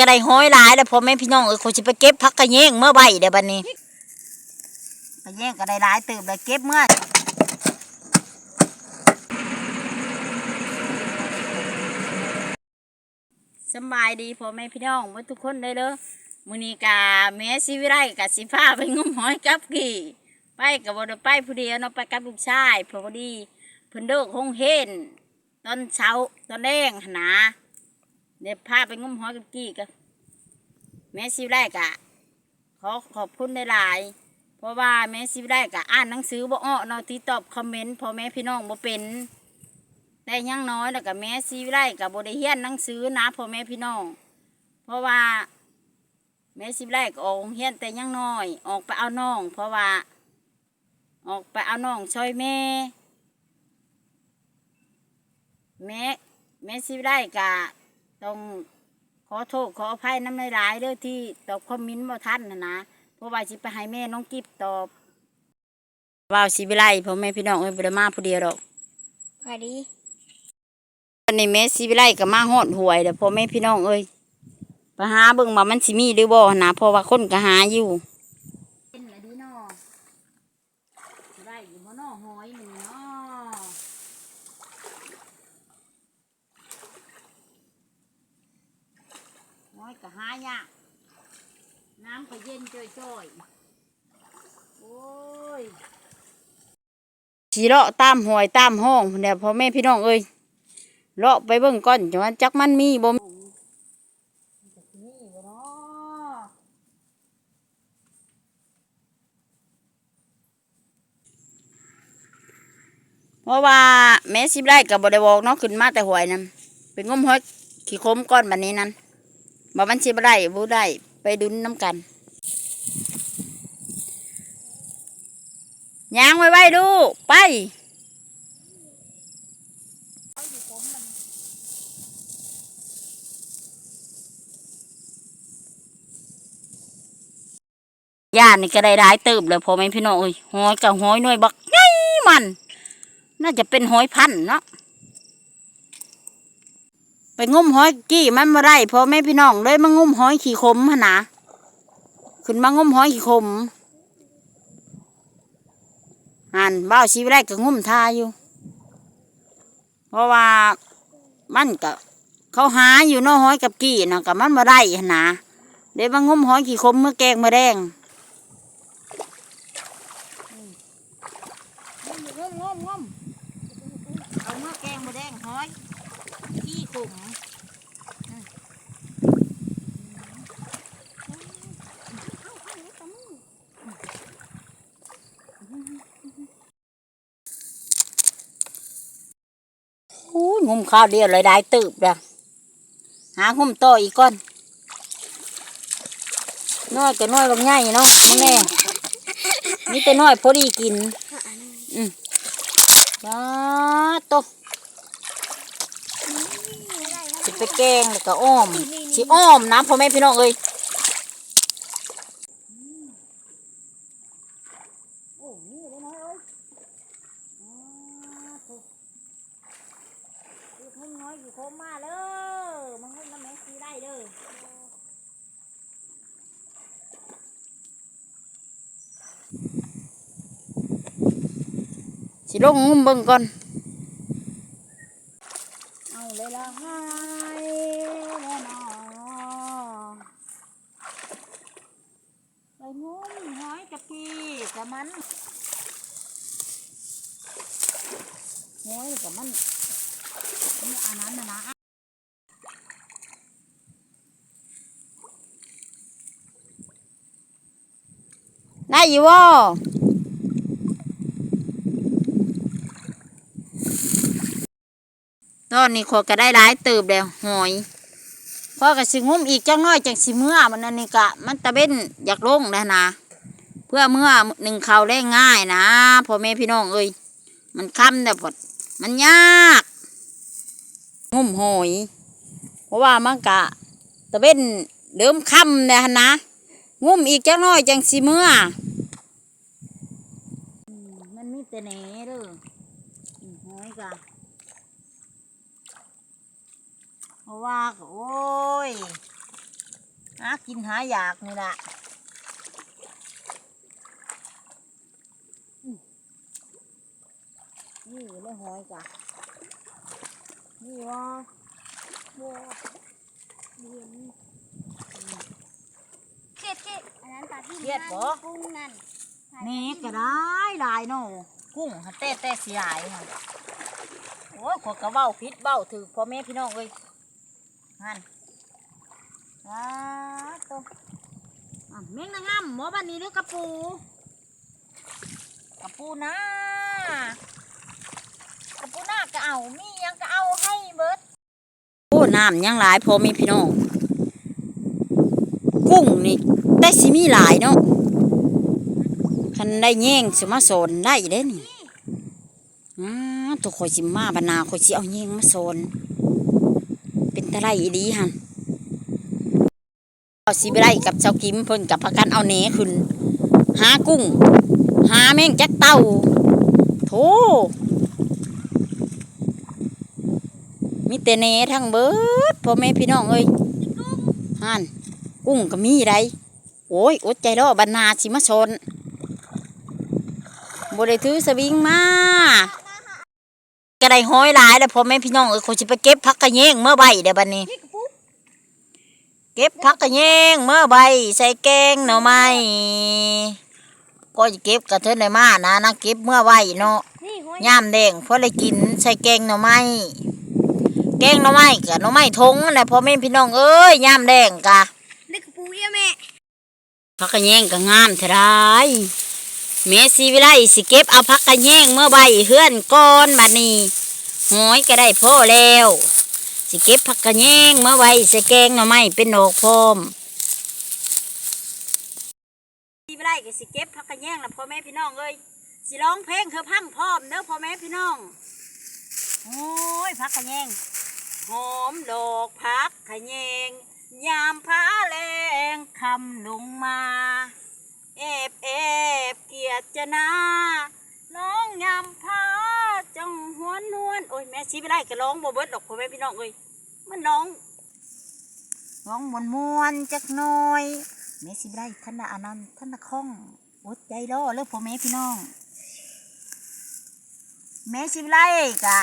ก็ได้ห้อยหลายแล้วพ่อแม่พี่น้องเอ้ยเขาสิไปเก็บพักกระแยงเมื่อใบเดี๋ยวบัดนี้กระแยงก็ได้หลายตื่นเลยเก็บเมื่อสบายดีพ่อแม่พี่น้องหมดทุกคนได้เลยมือนีกาแม่สิวิไลกับสิพาไปงมหอยกับกี่ไปกับบ่ได้ไปผู้เดียวเนาะไปกับลูกชายพอดีเพิ่นเลิกห้องเฮนตอนเช้าตอนแดงหนนะเดี๋ยวพาไปงมหอยกับกี่กัน แม่สิวิไลกะขอขอบคุณหลายๆเพราะว่าแม่สิวิไลกะอ่านหนังสือบ่ออกเนาะที่ตอบคอมเมนต์พอแม่พี่น้องบ่เป็นแต่ยังน้อยแล้วก็แม่ซีวิไลกับบได้เฮียนหนังสือนะพ่อแม่พี่น้อง เพราะว่า แม่ซีวิไลก็ออกโรงเฮียนแต่ยังน้อย ออกไปเอาน้อง เพราะว่า ออกไปเอาน้องช่วยแม่ แม่แม่ซีวิไลกะต้อง ขอโทษขออภัยน้ำในหลายๆเด้อที่ตอบคอมเมนต์บ่ทันนะนะเพราะว่าสิไปให้แม่น้องกิฟตอบว่าซีวิไลพ่อแม่พี่น้องเอ้ยบ่ได้มาผู้เดียวหรอกสวัสดีวันนี้แม่สิวิไลก็มาฮอดหวยเดี๋ยวพ่อแม่พี่น้องเอ้ยไปหาเบิ่งว่ามันสิมีหรือบ่นะเพราะว่าคนก็หาอยู่เป็นละดีเนาะได้อยู่บ่เนาะหอยนี่เนาะหอยก็หายากน้ำก็เย็นจ้อยๆโอ้ย สีเลาะตามหวยตามห้องเดี๋ยวพ่อแม่พี่น้องเอ้ยเลาะไปเบิ่งก่อนจังว่าจักมันมีบ่มเพราะว่าแม่สิบไร่กับบ่ได้บอกเนาะขึ้นมาแต่หวยนั่นเป็นงมหอยขี้คมก้อนแบัดนี้นั้นบ่มันสิบได้บ่ได้ไปดุนน้ำกัน ยางไว้ไว้ดูไปย่านนี่ก็ได้ร้ายติบเลยพอแม่พี่น้องเอ้ยหอยกับหอยหน่วยบักไงมัน น่าจะเป็นหอยพันธุ์เนาะไปงุ้มหอยกี้มันมาได้พอแม่พี่น้องเลยมางุ้มหอยขี้ขมหนะขึ้นมางุ้มหอยขี้ขม หันบ้าชีวิตได้ก็งุ้มทาอยู่ เพราะว่ามันก็เขาหาอยู่นาะหอยกับกี้นะกับมันมาได้หนนะเดี๋ยวมางุ้มหอยขี้ขมเมื่อแกงมาแดงงมงมงมเอาเมื่อแกงมาแดงห้อยขี้ขุ่ม โอ้มข้าวเดียวเลยได้ตืบละหางมโตอีกก้อนน้อยก็น้อยบางง่ายเนาะมึงแน่มีแต่น้อยพอดีกินจ้าโตะสิไปแกงแล้วก็อ้อมสิอ้อมนะพ่อแม่พี่น้องเอ้ยโอ้นี่เลยน้อยเอ้ยอ้าวโถ่อยู่ทุ่งน้อยอยู่โคมมาเลยมันให้น้ำแม่ซีได้เด้อสิ ลงงุ้มเบิ่งก่อน เอาเลยละให้ละนอไปงุ้มหอยกะปีกับมันหอยกับมันนี่อันนั้นนะนะได้อยู่ว่ ตอนนี้ขอก็ได้หลายเติบแล้วหอยพอก็สิงุ้มอีกจังน้อยจังสิเมื่อมันนั่นนี่กะ มันตะเบ็นอยากลงนะนะ เพื่อเมื่อหนึ่งเขาได้ง่ายนะพ่อแม่พี่น้องเอ้ยมันค่ำแต่พดมันยากงุ้มหอยเพราะว่ามันกะตะเบ็นเดิมค่ำเนี่ยนะงุ้มอีกจังน้อยจังสิเมื่อมันมีแต่แหนเด้ออืมหอยกะ เพ ราะว่าก็โอ้ยหากินหาอยากนี่ล่ะอืมนี่เลยหอยจ้ะนี่วะบัวเรียนเก็ดเก็ดอันนั้นปลาที่เครียดบ่กุ้งนั่นนี่ก็ได้หลายเนาะกุ้งหันเต้เต้สีหลายค่ะโอ้ยขอยกระเบ้าพิษเบ้าถือพ่อแม่พี่น้องเอ้ย นั่นว้าตัวอะเม่งนางงามหมอบ้านนี้หรือกระปูกระปูนะกระปูนาก็เอามียังก็เอาให้เบิดโอ้น้ำยังหลายพอม่พี่น้องกุ้งนี่ได้สิมีหลายเนาะคันได้แย่งสิมาสอนได้เด้นี่อ้าตัวข่อยสิมาบรรณาข่อยสิเอาแย่งมาสอน เป็นตะไลอีดีหันเอาสิไปไล่กับเจ้ากิมเพิ่นกับพากันเอาแหนขึ้นหากุ้ง หาแมงจักเต่าโธ่มีแต่แหนทั้งเบิดพ่อแม่พี่น้องเอ้ยหันกุ้งก็มีไรโอ้ยอดใจรอบรรณาสิมาสอนบ่ได้ถือสวิงมา ก็ได้ห้อยหลายแล้วพ่อแม่พี่น้องเอ้ยเขาสิไปเก็บผักกระแยงเมื่อใบเดี๋ยวบัดนี้ เก็บผักกระแยงเมื่อใบใส่แกงหน่อไม้ก็จะเก็บกระเทินได้มานะนะเก็บเมื่อใบเนาะนี่หัวยามแดงพอได้กินใส่แกงหน่อไม้แกงหน่อไม้กับหน่อไม้ทงนั่นแหละพ่อแม่พี่น้องเอ้ยยามแดงกะเด็กกระปูเอี้ยแม่ผักกระแยงก็งามเท่าไร แม่สีวิไลสิเก็บเอาผักกระแยงเมื่อใบเฮือนก้อนบัดนี้หอยก็ได้พ่อแล้วสิเก็บผักกระแยงเมื่อใบใส่แกงหน่อไม้เป็นดอกพรมสีวิไลก็สิเก็บผักกระแยงนะพ่อแม่พี่น้องเอ้ยสิร้องเพลงคือพังพร้อมเด้อพ่อแม่พี่น้องโอ้ยผักกระแยงหอมดอกผักกระแยง ยามพาแรงคำลงมา เอบเอบเกียรตินาน้องยามพาจังหวนนวลโอ้ยแม่ชี้ไปไล่ก็ร้องบ่เบิดดอกพ่อแม่พี่น้องเอ้ยมันร้องร้องมวนมวนจักหน่อยแม่ชี้ไปไล่ท่านอันนั้นท่านละข้องอดใจรอเลยพ่อแม่พี่น้องแม่ชี้ไปไล่กะ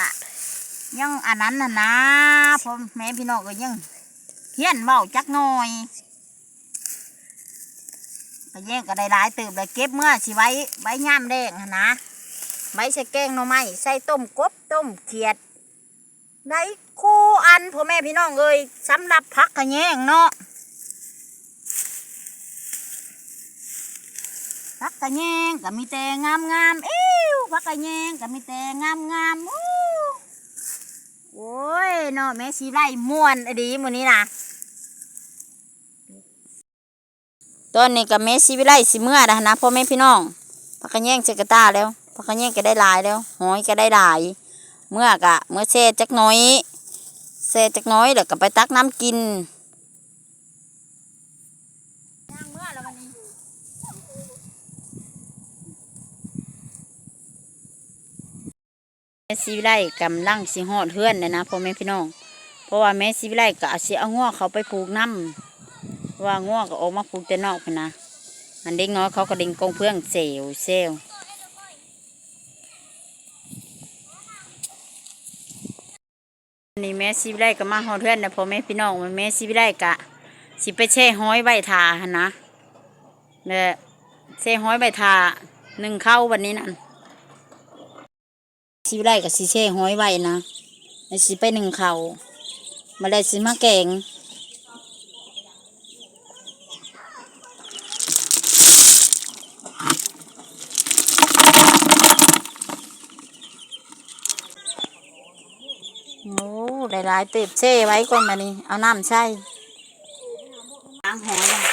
ยังอันนั้นน่ะนะพ่อแม่พี่น้องก็ยังเขียนเบาจักหน่อย ก็แย่งก็ได้หลายเติบเลยเก็บเมื่อสิไว้ไว้ย่ามแดงนะไว้ใส่แกงหน่อไม้ใส่ต้มกบต้มเขียดได้คู่อันพ่อแม่พี่น้องเอ้ยสำหรับพักกระแยงเนาะพักกระแยงก็มีแต่งามงามเอ้วพักกระแยงก็มีแต่งามงามโอ้ยเนาะแม่สีไล่ม่วนอดีมื้อนี้นะ ตอนนี้กับแม่สีวิไลสิเมื่อนะนะพ่อแม่พี่น้องพักกระแย่งเจกตาแล้วพักกระแย่งก็ได้หลายแล้วหอยก็ได้หลาย เมื่อกะเมื่อเซ่จักน้อยเซ่จักน้อยแล้วก็ไปตักน้ำกินเมื่อแล้ววันนี้แม่สีวิไลกำลังสิหอดเฮือนเลยนะพ่อแม่พี่น้อง เพราะว่าแม่สีวิไลก็อาจสิเอาง้อเขาไปปลูกน้ำ ว่าง้อก็ออกมาปลูกแต่นอกพนะอันเด็กน้อยเขาก็เด็งกองเพื่องเซลเซลนี่แม่สิวิไลก็มาฮอเพื่อนนะพอแม่พี่น้องมันแม่สิวิไลกะสิไปแช่ห้อยใบทาหนะเนี่ยแช่ห้อยใบทาหนึ่งเข้าวันนี้นั่นสิวิไลกับสิแช่ห้อยใบนะแล้วสิไปหนึ่งเขามาเลยสิมาแกงโอ้ หลายๆเติบแช่ไว้ก่อนมานี่เอาน้ำใส่ล้างหอยก่อน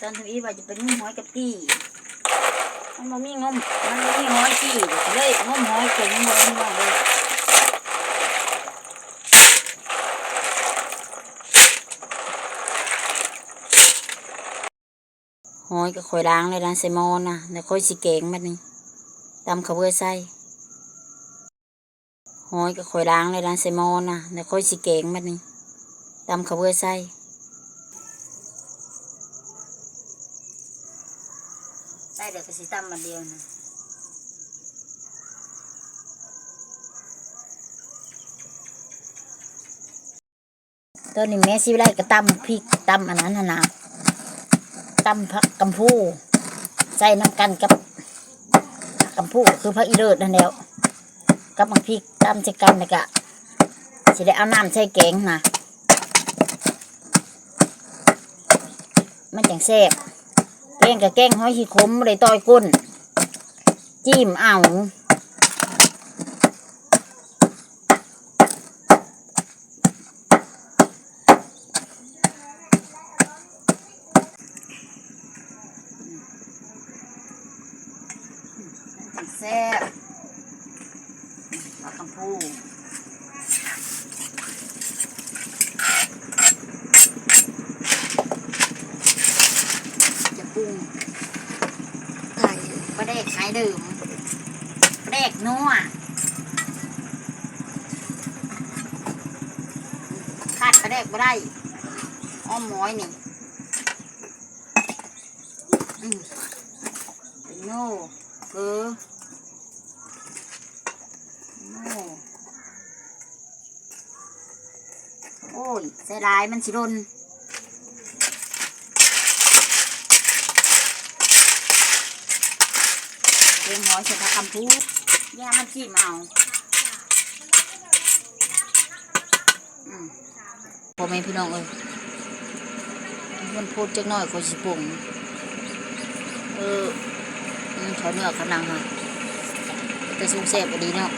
ตอนทวีว่าจะเป็นงมหอยกับกี้มันบ่มีงมมันบ่มีหอยกี้เลยงมหอยเก่งหมดเลยน้องเลย หอยก็คอยล้างเลยนะใส่หมอนะแล้วค่อยสิแกงมันนี่ตำข้าวเบื่อใส่หอยก็คอยล้างเลยนะใส่หมอนะแล้วค่อยสิแกงมันนี่ตำข้าวเบื่อใส่ใส่เดี๋ยวก็สิตำมาเดียวนะตอนนี้แม่สิไล่ก็ตำพริกตำอันนั้นน่ะนะ ตำผักกำพูใส่น้ำกันกับผักกำพูคือผักอีเลิศนั่นแล้วกับมังพริกตำใส่กันแล้วก็สิได้เอาน้ำใส่แกงนะมันจังแซ่บแกงกับแกงห้อยขี้ขมเลยต่อยก้นจิ้มเอา แซ่บผักกำพูจะปรุงไก่ปลาแดกขายดื่มปลาแดกนัวขาดปลาแดกบ่ได้อ้อมหมอยนี่อืมเป็นโน่เออโน่โอ้ย ใส่ลายมันสิรนเลี้ยงหอยใส่ผักกำพูแย่มันจิ้มเอาพ่อแม่พี่น้องเอ้ยมันพูดจักหน่อยก็สิปรุงเอออืมเขาเนื้อขนังค่ะแต่สูงแซ่บพอดีเนาะ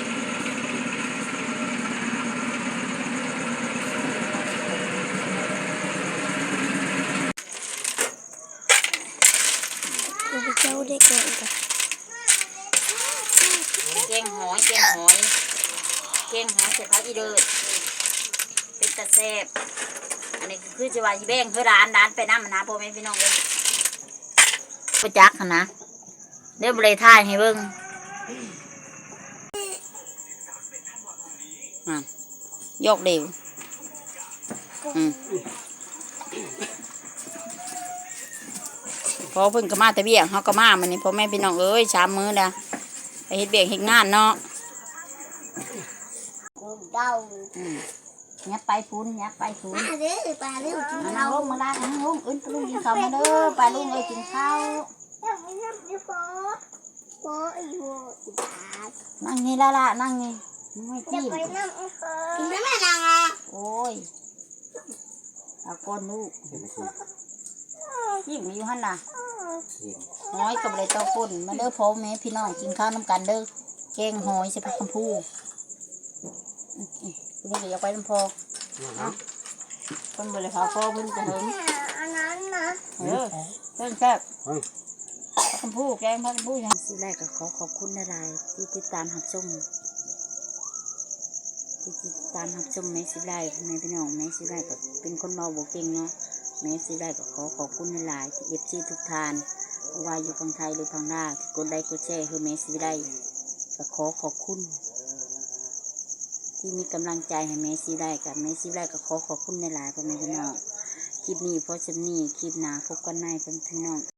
ลูกเจ้าได้แก่กันแกงหอยแกงหอยแกงหอยใส่ผักอีเดิดเป็นตะแซ่บอันนี้คือจะว่าอีแบงคือร้านร้านไปน้ำมันนะพ่อแม่พี่น้องเอ้ยประจักษ์นะเดี๋ยวบริท่ายให้เบิ่งอะยกเร็วอืม พอเพิ่งก็มาแต่เบี้ยงเขาก็มามันนี่พ่อแม่พี่น้องเอ้ยชามมือแล้วไปเฮ็ดเบี้ยงเฮ็ดงานเนาะกุ้งเด้าอืมยับไปฟุ้นยับไปฟุ้นมาเด้อปลาเด้อกินมาเรานั่งลงมาลานั่งลงอื่นปลุงกินข้าวมาเด้อไปลุงเอ้ยกินข้าวน้ำน้ำอีโฟโฟอีโฟอีปลานั่งนี่ละละนั่งนี่ไม่จะจิ้มไปน้ำอีโฟกินน้ำแม่นางอะโอ้ยเอาก้นลูก จิ้มอยู่หันน่ะน้อยกับเลยเต้าก้นมาเด้อพ่อแม่พี่น้องกินข้าวน้ำกันเด้อแกงหอยใส่ผักคำพูอืมอืมคุณนี่ก็อยากไปน้ำพอเนาะคนบริหารพ่อเพิ่นจะเหิงอันนั้นนะเออเพิ่นแซ่บผักคำพูแกงผักคำพูอย่างสิแรกก็ขอขอบคุณหลายๆที่ติดตามหับชมที่ติดตามรับชมแม่สิไลแม่พี่น้องแม่สิไลก็เป็นคนเบาบ่เก่งเนาะ แม่สิได้ก็ขอขอบคุณหลายที่เอฟซีทุกทานว่าอยู่ฝั่งไทยหรือฝั่งลาวที่กดไลค์กดแชร์คือแม่สิได้ก็ขอขอบคุณ ที่มีกำลังใจให้แม่สิได้กับแม่สิได้ก็ขอขอบคุณหลายๆพ่อแม่พี่น้องคลิปนี้เพราะฉันนี่คลิปหนาพบกันใหม่เพื่อนพี่น้อง